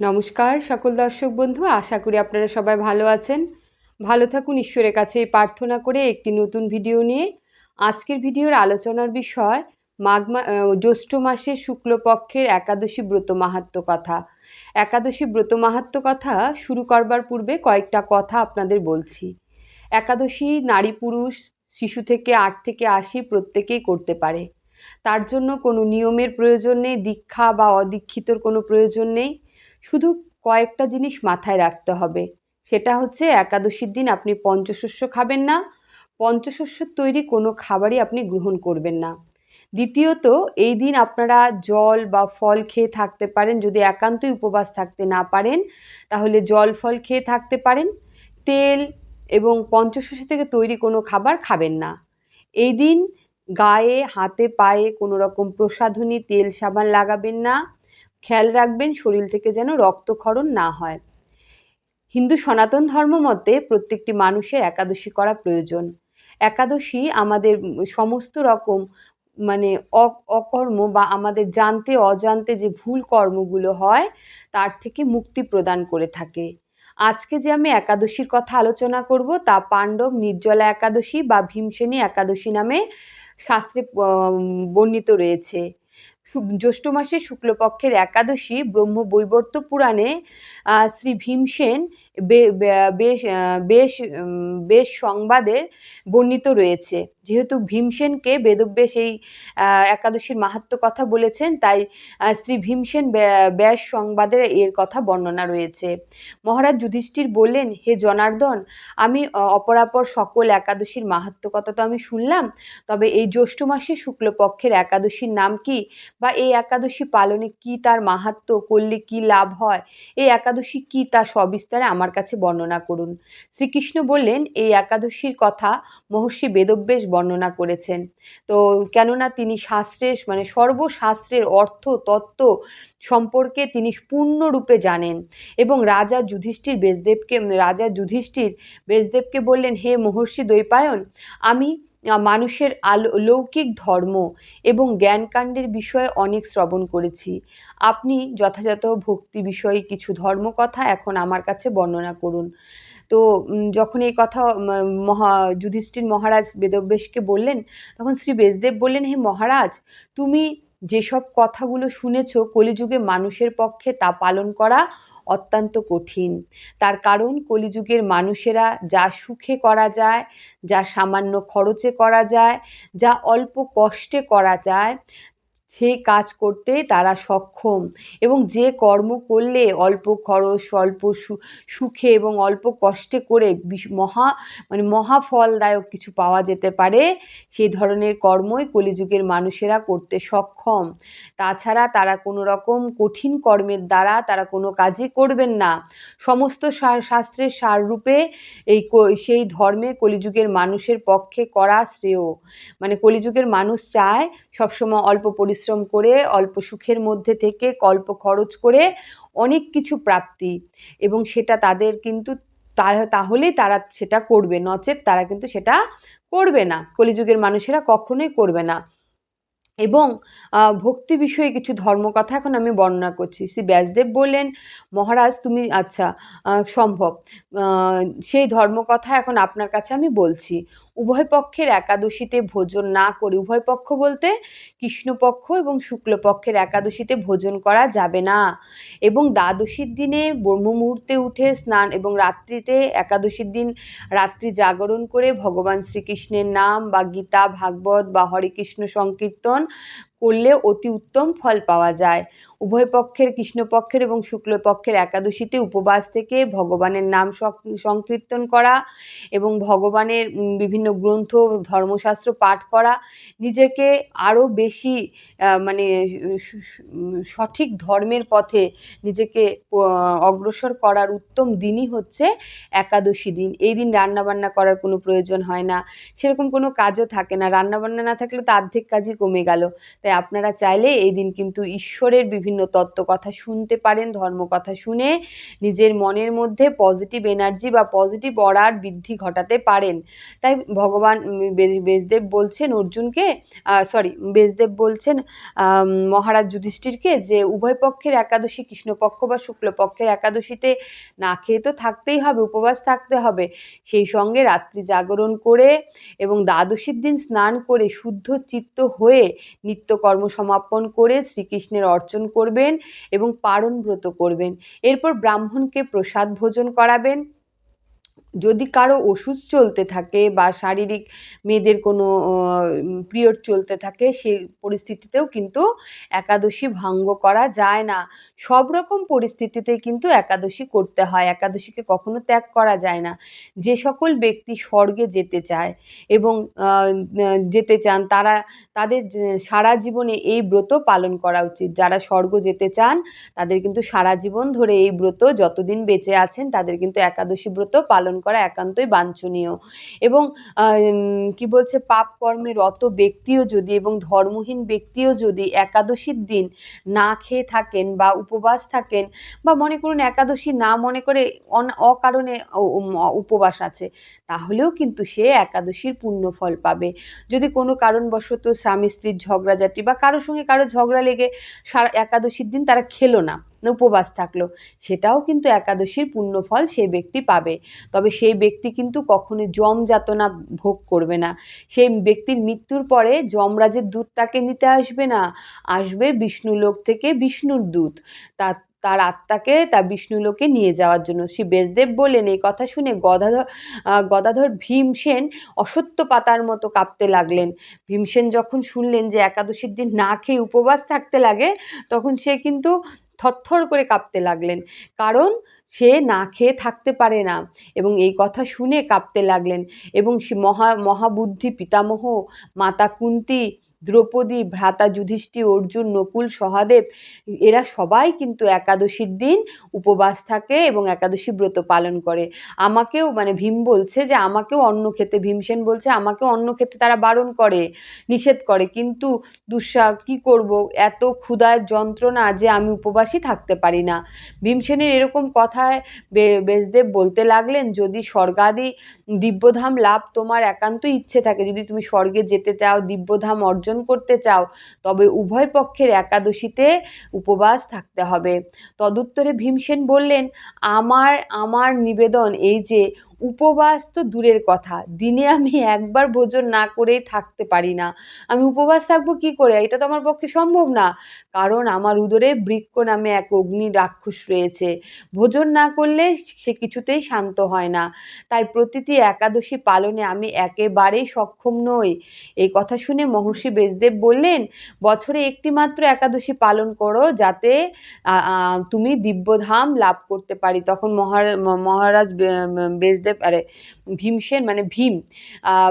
নমস্কার সকল দর্শক বন্ধু, আশা করি আপনারা সবাই ভালো আছেন। ভালো থাকুন, ঈশ্বরের কাছে প্রার্থনা করে একটি নতুন ভিডিও নিয়ে। আজকের ভিডিওর আলোচনার বিষয় মাঘ জ্যৈষ্ঠ মাসের শুক্লপক্ষের একাদশী ব্রত মাহাত্ম্য কথা। একাদশী ব্রত মাহাত্ম্য কথা শুরু করবার পূর্বে কয়েকটা কথা আপনাদের বলছি। একাদশী নারী পুরুষ, শিশু থেকে আট থেকে আশি প্রত্যেকেই করতে পারে। তার জন্য কোনো নিয়মের প্রয়োজন নেই, দীক্ষা বা অদীক্ষিতর কোনো প্রয়োজন নেই। শুধু কয়েকটা জিনিস মাথায় রাখতে হবে। সেটা হচ্ছে একাদশীর দিন আপনি পঞ্চশস্য খাবেন না পঞ্চশস্যর তৈরি কোনো খাবারই আপনি গ্রহণ করবেন না। দ্বিতীয়ত, এই দিন আপনারা জল বা ফল খেয়ে থাকতে পারেন, যদি একান্তই উপবাস থাকতে না পারেন, তাহলে জল ফল খেয়ে থাকতে পারেন। তেল এবং পঞ্চশস্য থেকে তৈরি কোনো খাবার খাবেন না। এই দিন গায়ে, হাতে, পায়ে কোনো রকম প্রসাধনী তেল, সাবান লাগাবেন না। খেয়াল রাখবেন শরীর থেকে যেন রক্তক্ষরণ না হয়। হিন্দু সনাতন ধর্ম মতে প্রত্যেকটি মানুষের একাদশী করা প্রয়োজন। একাদশী আমাদের সমস্ত রকম মানে অকর্ম বা আমাদের জানতে, অজান্তে যে ভুল কর্মগুলো হয়, তার থেকে মুক্তি প্রদান করে থাকে। আজকে যে আমি একাদশীর কথা আলোচনা করব, তা পাণ্ডব নির্জলা একাদশী বা ভীমসেনী একাদশী নামে শাস্ত্রে বর্ণিত রয়েছে। জ্যৈষ্ঠ মাসে শুক্লপক্ষের একাদশী ব্রহ্ম বৈবর্ত পুরাণে শ্রী ভীমসেন বেশ বেশ বেশ সংবাদে বর্ণিত রয়েছে। যেহেতু ভীমসেনকে বেদব্যাস এই একাদশীর মাহাত্ম্য কথা বলেছেন, তাই শ্রী ভীমসেন ব্য- ব্যাস সংবাদের এর কথা বর্ণনা রয়েছে। মহারাজ যুধিষ্ঠির বললেন, হে জনার্দন, আমি অপরাপর সকল একাদশীর মাহাত্ম্য কথা তো আমি শুনলাম, তবে এই জ্যৈষ্ঠ মাসে শুক্লপক্ষের একাদশীর নাম কি বা এই একাদশী পালনে কি তার মাহাত্ম্য করলে কি লাভ হয়? এই একাদশী কি তা সবিস্তারে আমার কাছে বর্ণনা করুন। শ্রীকৃষ্ণ বললেন, এই একাদশীর কথা মহর্ষি বেদব্যাস বর্ণনা করেছেন। তো কেননা তিনি শাস্ত্রের মানে সর্বশাস্ত্রের অর্থ, তত্ত্ব সম্পর্কে তিনি পূর্ণরূপে জানেন এবং রাজা যুধিষ্ঠির বেজদেবকে রাজা যুধিষ্ঠির বেজদেবকে বললেন, হে মহর্ষি দ্বৈপায়ন, আমি মানুষের লৌকিক ধর্ম এবং জ্ঞানকাণ্ডের বিষয়ে অনেক শ্রবণ করেছি। আপনি যথাযথ ভক্তি বিষয়ে কিছু ধর্মকথা এখন আমার কাছে বর্ণনা করুন। তো যখন এই কথা মহা, যুধিষ্ঠির মহারাজ বেদব্যাসকে বললেন, তখন শ্রী বেশদেব বললেন, হে মহারাজ, তুমি যেসব কথাগুলো শুনেছ, কলিযুগে মানুষের পক্ষে তা পালন করা অত্যন্ত কঠিন। তার কারণ কলিযুগের মানুষেরা যা সুখে করা যায়, যা সামান্য খরচে করা যায়, যা অল্প কষ্টে করা যায় সেই কাজ করতে তারা সক্ষম এবং যে কর্ম করলে অল্প খরচ, অল্প সুখে এবং অল্প কষ্টে করে মহা মানে মহা ফলদায়ক কিছু পাওয়া যেতে পারে সেই ধরনের কর্মই কলিযুগের মানুষেরা করতে সক্ষম। তাছাড়া তারা কোনো রকম কঠিন কর্মের দ্বারা তারা কোনো কাজই করবেন না। সমস্ত শাস্ত্রের সাররূপে এই সেই ধর্মে কলিযুগের মানুষের পক্ষে করা শ্রেয়। মানে কলিযুগের মানুষ চায় সবসময় অল্প পরিশ্রম করে, অল্প সুখের মধ্যে থেকে, অল্প খরচ করে অনেক কিছু প্রাপ্তি। এবং সেটা তাদের কিন্তু তাহলেই তারা সেটা করবে। নচেত তারা কিন্তু সেটা করবে না। কলিযুগের মানুষেরা কখনোই করবে না। এবং ভক্তি বিষয়ে কিছু ধর্মকথা এখন আমি বর্ণনা করছি। শ্রী ব্যাসদেব বললেন, মহারাজ, তুমি আচ্ছা সম্ভব। সেই ধর্মকথা এখন আপনার কাছে আমি বলছি। উভয় পক্ষের একাদশীতে ভোজন না করে উভয় পক্ষ বলতে কৃষ্ণপক্ষ এবং শুক্লপক্ষের একাদশীতে ভোজন করা যাবে না। এবং দ্বাদশীর দিনে ব্রহ্ম মুহূর্তে উঠে স্নান এবং রাত্রিতে একাদশীর দিন রাত্রি জাগরণ করে ভগবান শ্রীকৃষ্ণের নাম বা গীতা, ভাগবত বা হরে কৃষ্ণ সংকীর্তন করলে অতি উত্তম ফল পাওয়া যায়। উভয় পক্ষের, কৃষ্ণপক্ষের এবং শুক্লপক্ষের একাদশীতে উপবাস থেকে ভগবানের নাম সংকীর্তন করা এবং ভগবানের বিভিন্ন গ্রন্থ, ধর্মশাস্ত্র পাঠ করা নিজেকে আরও বেশি মানে সঠিক ধর্মের পথে নিজেকে অগ্রসর করার উত্তম দিনই হচ্ছে একাদশী দিন। এই দিন রান্নাবান্না করার কোনো প্রয়োজন হয় না। সেরকম কোনো কাজও থাকে না। রান্নাবান্না না থাকলে তো অর্ধেক কাজই কমে গেল। তাই আপনারা চাইলে এই দিন কিন্তু ঈশ্বরের বিভিন্ন তত্ত্ব কথা শুনতে পারেন ধর্ম কথা শুনে নিজের মনের মধ্যে পজিটিভ এনার্জি বা পজিটিভ অরার বৃদ্ধি ঘটাতে পারেন। তাই ভগবান বেজদেব বলছেন অর্জুনকে সরি বেজদেব বলছেন মহারাজ যুধিষ্ঠিরকে যে উভয় পক্ষের একাদশী, কৃষ্ণপক্ষ বা শুক্লপক্ষের একাদশীতে না খেয়ে তো থাকতেই হবে, উপবাস থাকতে হবে। সেই সঙ্গে রাত্রি জাগরণ করে এবং দ্বাদশীর দিন স্নান করে শুদ্ধ চিত্ত হয়ে নিত্যকর্ম সমাপন করে শ্রীকৃষ্ণের অর্চন করবেন এবং পারণ ব্রত করবেন। এরপর ব্রাহ্মণকে প্রসাদ ভোজন করাবেন। যদি কারও ওষুধ চলতে থাকে বা শারীরিক মেয়েদের কোনো পিরিয়ড চলতে থাকে সেই পরিস্থিতিতেও কিন্তু একাদশী ভঙ্গ করা যায় না। সব রকম পরিস্থিতিতে কিন্তু একাদশী করতে হয়, একাদশীকে কখনো ত্যাগ করা যায় না। যে সকল ব্যক্তি স্বর্গে যেতে চায় এবং যেতে চান, তারা, তাদের সারা জীবনে এই ব্রত পালন করা উচিত। যারা স্বর্গ যেতে চান, তাদের কিন্তু সারা জীবন ধরে এই ব্রত যতদিন বেঁচে আছেন, তাদের কিন্তু একাদশী ব্রত পালন করা একান্তই বাঞ্ছনীয়। এবং কি বলছে, পাপ কর্মে রত ব্যক্তিও যদি এবং ধর্মহীন ব্যক্তিও যদি একাদশীর দিন না খেয়ে থাকেন বা উপবাস থাকেন বা মনে করুন একাদশী না মনে করে অকারণে উপবাস আছে, তাহলেও কিন্তু সে একাদশীর পূর্ণ ফল পাবে। যদি কোনো কারণবশত স্বামী স্ত্রীর ঝগড়াঝাটি বা কারোর সঙ্গে কারও ঝগড়া লেগে সারা, একাদশীর দিন তারা খেলো না উপবাস থাকল। সেটাও কিন্তু একাদশীর পুণ্যফল সেই ব্যক্তি পাবে। তবে সেই ব্যক্তি কিন্তু কখনো যম যাতনা ভোগ করবে না। সেই ব্যক্তির মৃত্যুর পরে যমরাজের দূত তাকে নিতে আসবে না। আসবে বিষ্ণুলোক থেকে বিষ্ণুর দূত। তা, তার আত্মাকে তা বিষ্ণুলোকে নিয়ে যাওয়ার জন্য। শ্রী বেশদেব বললেন, এই কথা শুনে গদাধর গদাধর ভীমসেন অসত্য পাতার মতো কাঁপতে লাগলেন। ভীমসেন যখন শুনলেন যে একাদশীর দিন না খেয়ে উপবাস থাকতে লাগে, তখন সে কিন্তু থরথর করে কাঁপতে লাগলেন। কারণ সে না খেয়ে থাকতে পারে না। এবং এই কথা শুনে কাঁপতে লাগলেন। এবং সে মহা, মহাবুদ্ধি পিতামহ, মাতা কুন্তি দ্রৌপদী, ভ্রাতা যুধিষ্ঠি অর্জুন, নকুল, সহাদেব, এরা সবাই কিন্তু একাদশীর দিন উপবাস থাকে এবং একাদশী ব্রত পালন করে। আমাকেও মানে ভীম বলছে যে, আমাকেও অন্ন খেতে ভীমসেন বলছে, আমাকেও অন্ন খেতে তারা বারণ করে, নিষেধ করে। কিন্তু দুঃসা, কি করব? এত ক্ষুদায় যন্ত্রণা যে, আমি উপবাসই থাকতে পারি না। ভীমসেনের এরকম কথায় বেশদেব বলতে লাগলেন, যদি স্বর্গাদি দিব্যধাম লাভ তোমার একান্ত ইচ্ছে থাকে, যদি তুমি স্বর্গে যেতে চাও, দিব্যধাম অর্জন অর্জন করতে চাও, তবে উভয় পক্ষের একাদশীতে উপবাস থাকতে হবে। তদুত্তরে ভীমসেন বললেন, আমার আমার নিবেদন এই যে উপবাস তো দূরের কথা। দিনে আমি একবার ভোজন না করেই থাকতে পারি না। আমি উপবাস থাকব কি করে? এটা তো আমার পক্ষে সম্ভব না। কারণ আমার উদরে বৃক্ষ নামে এক অগ্নি রাক্ষস রয়েছে। ভোজন না করলে সে কিছুতেই শান্ত হয় না। তাই প্রতিটি একাদশী পালনে আমি একেবারেই সক্ষম নই। এই কথা শুনে মহর্ষি বেজদেব বললেন, বছরে একটি মাত্র একাদশী পালন করো যাতে তুমি দিব্যধাম লাভ করতে পারি। তখন মহারাজ বেশদেব বেদদেব আরে ভীমসেন মানে ভীম।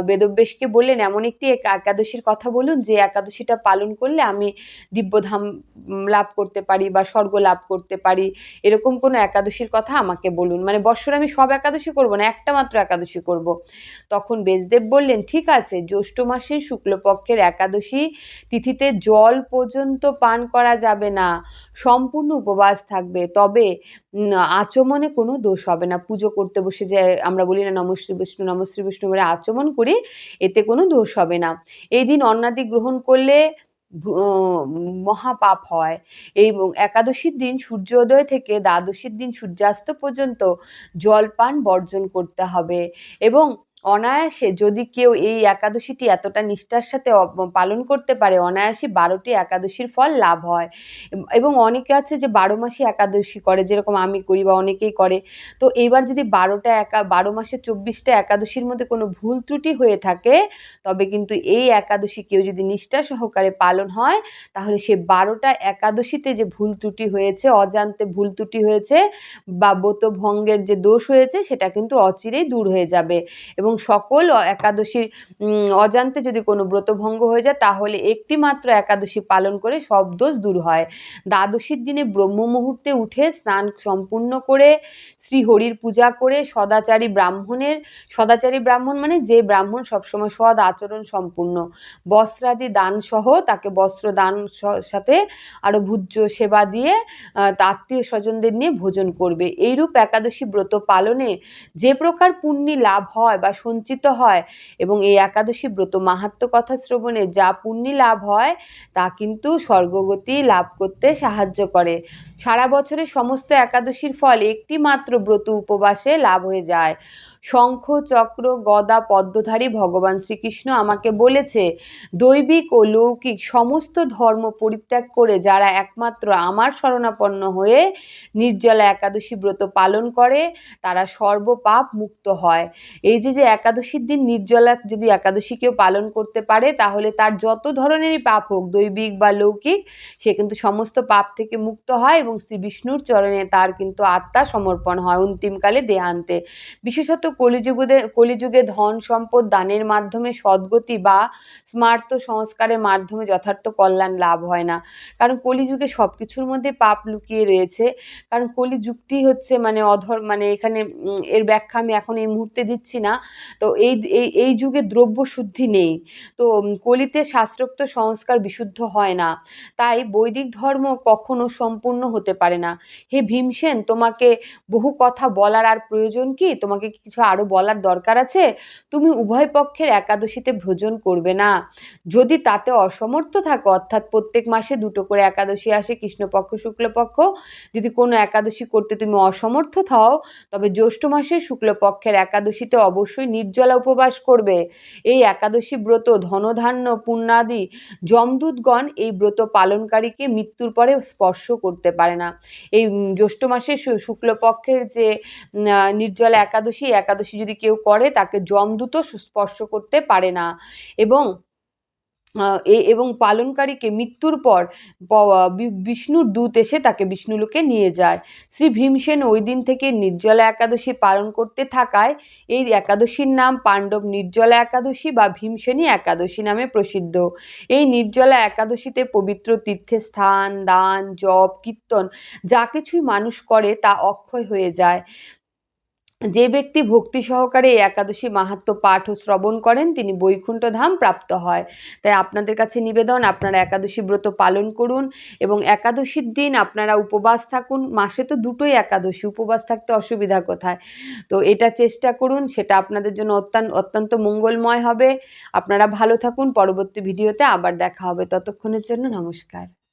বেদব্যাসকে বললেন, এমন একটি একাদশীর কথা বলুন যে একাদশীটা পালন করলে আমি দিব্যধাম লাভ করতে পারি বা স্বর্গ লাভ করতে পারি। এরকম কোনো একাদশীর কথা আমাকে বলুন। মানে বৎসর আমি সব একাদশী করব না, একটা মাত্র একাদশী করব। তখন বেজদেব বললেন, ঠিক আছে, জ্যৈষ্ঠ মাসের শুক্লপক্ষের একাদশী তিথিতে জল পর্যন্ত পান করা যাবে না। সম্পূর্ণ উপবাস থাকবে। তবে আচমনে কোনো দোষ হবে না। পুজো করতে বসে যে আমরা বলি না নমশ্রী বিষ্ণু নমশ্রী বিষ্ণু বলে আচমন করি এতে কোনো দোষ হবে না। এই দিন অন্নাদি গ্রহণ করলে মহাপাপ হয়। এই একাদশীর দিন সূর্যোদয় থেকে দ্বাদশীর দিন সূর্যাস্ত পর্যন্ত জলপান বর্জন করতে হবে। এবং অনায়াসে যদি কেউ এই একাদশীটি এতটা নিষ্ঠার সাথে পালন করতে পারে, অনায়াসে বারোটি একাদশীর ফল লাভ হয়। এবং অনেকে আছে যে বারো মাসে একাদশী করে, যেরকম আমি করি বা অনেকেই করে। তো এইবার যদি বারোটা একা, বারো মাসে চব্বিশটা একাদশীর মধ্যে কোনো ভুল ত্রুটি হয়ে থাকে, তবে কিন্তু এই একাদশী কেউ যদি নিষ্ঠা সহকারে পালন হয়, তাহলে সে বারোটা একাদশীতে যে ভুল ত্রুটি হয়েছে, অজান্তে ভুল ত্রুটি হয়েছে, বা ব্রতভঙ্গের যে দোষ হয়েছে, সেটা কিন্তু অচিরেই দূর হয়ে যাবে। এবং সকল একাদশীর অজান্তে যদি কোনো ব্রতভঙ্গ হয়ে যায়, তাহলে একটি মাত্র একাদশী পালন করে সব দোষ দূর হয়। দ্বাদশীর দিনে ব্রহ্ম মুহূর্তে উঠে স্নান সম্পূর্ণ করে, শ্রীহরির পূজা করে, সদাচারী ব্রাহ্মণের, সদাচারী ব্রাহ্মণ মানে যে ব্রাহ্মণ সবসময় সদ আচরণ সম্পূর্ণ। বস্ত্রাদি দান সহ তাকে বস্ত্র দান সাথে আরও ভূজ্য সেবা দিয়ে আত্মীয় স্বজনদের নিয়ে ভোজন করবে। এইরূপ একাদশী ব্রত পালনে যে প্রকার পুণ্যি লাভ হয় বা সঞ্চিত হয় এবং এই একাদশী ব্রত মাহাত্ম কথা শ্রবণে যা পুণ্যি লাভ হয়, তা কিন্তু স্বর্গগতি লাভ করতে সাহায্য করে। সারা বছরের সমস্ত একাদশীর ফল একটি মাত্র ব্রত উপবাসে লাভ হয়ে যায়। শঙ্খ, চক্র, গদা, পদ্মধারী ভগবান শ্রীকৃষ্ণ আমাকে বলেছে, দৈবিক ও লৌকিক সমস্ত ধর্ম পরিত্যাগ করে যারা একমাত্র আমার শরণাপন্ন হয়ে নির্জলা একাদশী ব্রত পালন করে, তারা সর্বপাপ মুক্ত হয়। এই যে যে একাদশীর দিন নির্জলা যদি একাদশী কেউ পালন করতে পারে, তাহলে তার যত ধরনেরই পাপ হোক, দৈবিক বা লৌকিক, সে কিন্তু সমস্ত পাপ থেকে মুক্ত হয় এবং শ্রী বিষ্ণুর চরণে তার কিন্তু আত্মা সমর্পণ হয় অন্তিমকালে দেহান্তে। বিশেষত কলিযুগে কলিযুগে ধন সম্পদ দানের মাধ্যমে সদ্গতি বা স্মার্ত সংস্কারের মাধ্যমে যথার্থ কল্যাণ লাভ হয় না। কারণ কলিযুগে সব কিছুর মধ্যে পাপ লুকিয়ে রয়েছে। কারণ কলিযুগটি হচ্ছে মানে অধর মানে এখানে এর ব্যাখ্যা আমি এখন এই মুহূর্তে দিচ্ছি না। তো এই এই এই যুগে দ্রব্য শুদ্ধি নেই। তো কলিতে শাস্ত্রোক্ত সংস্কার বিশুদ্ধ হয় না। তাই বৈদিক ধর্ম কখনো সম্পূর্ণ হতে পারে না। হে ভীমসেন, তোমাকে বহু কথা বলার আর প্রয়োজন কি? তোমাকে কিছু আরও বলার দরকার আছে? তুমি উভয় পক্ষের একাদশীতে ভোজন করবে না। যদি তাতে অসমর্থ থাকো, অর্থাৎ প্রত্যেক মাসে দুটো করে একাদশী আসে, কৃষ্ণপক্ষ, শুক্লপক্ষ, যদি কোনো একাদশী করতে তুমি অসমর্থ থাও, তবে জ্যৈষ্ঠ মাসে শুক্লপক্ষের একাদশীতে অবশ্যই নির্জলা উপবাস করবে। এই একাদশী ব্রত, ধনধান্য, পুণ্যাদি, যমদূতগণ এই ব্রত পালনকারীকে মৃত্যুর পরে স্পর্শ করতে পারে না। এই জ্যৈষ্ঠ মাসে শুক্লপক্ষের যে নির্জলা একাদশী একাদশী যদি কেউ করে, তাকে যমদূতও স্পর্শ করতে পারে না। এবং এবং পালনকারীকে মৃত্যুর পর বিষ্ণুর দূত এসে তাকে বিষ্ণুলোকে নিয়ে যায়। শ্রী ভীমসেন ওই দিন থেকে নির্জলা একাদশী পালন করতে থাকায়, এই একাদশীর নাম পাণ্ডব নির্জলা একাদশী বা ভীমসেনী একাদশী নামে প্রসিদ্ধ। এই নির্জলা একাদশীতে পবিত্র তীর্থের স্থান দান, জপ, কীর্তন, যা কিছুই মানুষ করে তা অক্ষয় হয়ে যায়। যে ব্যক্তি ভক্তি সহকারে এই একাদশী মাহাত্ম্য পাঠ ও শ্রবণ করেন, তিনি বৈকুণ্ঠ ধাম প্রাপ্ত হয়। তাই আপনাদের কাছে নিবেদন, আপনারা একাদশী ব্রত পালন করুন এবং একাদশীর দিন আপনারা উপবাস থাকুন। মাসে তো দুটোই একাদশী, উপবাস থাকতে অসুবিধা কোথায়? তো এটা চেষ্টা করুন, সেটা আপনাদের জন্য অত্যন্ত অত্যন্ত মঙ্গলময় হবে। আপনারা ভালো থাকুন, পরবর্তী ভিডিওতে আবার দেখা হবে। ততক্ষণের জন্য নমস্কার।